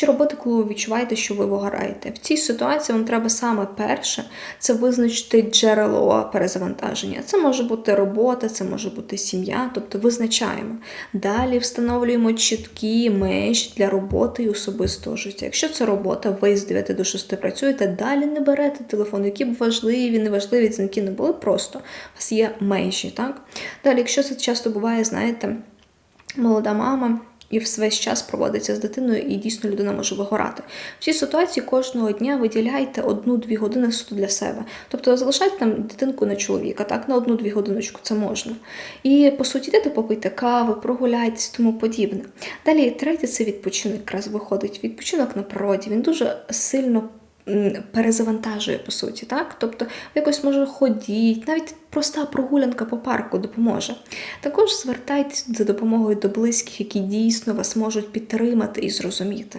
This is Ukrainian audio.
Що робити, коли ви відчуваєте, що ви вигораєте? В цій ситуації вам треба саме перше це визначити джерело перезавантаження. Це може бути робота, це може бути сім'я, тобто визначаємо. Далі встановлюємо чіткі межі для роботи і особистого життя. Якщо це робота, ви з 9 до 6 працюєте, далі не берете телефон, які б важливі, неважливі дзвінки не були, просто у вас є межі. Так? Далі, якщо це часто буває, знаєте, молода мама. І весь час проводиться з дитиною, і дійсно людина може вигорати. В цій ситуації кожного дня виділяйте одну-дві години суто для себе. Тобто залишайте там дитинку на чоловіка, так, на одну-дві годиночку це можна. І по суті, йдете попийте кави, прогуляйтесь, тому подібне. Далі третє це відпочинок, якраз виходить. Відпочинок на природі. Він дуже сильно перезавантажує, по суті, так? Тобто якось може ходіть, навіть проста прогулянка по парку допоможе. Також звертайтесь за допомогою до близьких, які дійсно вас можуть підтримати і зрозуміти.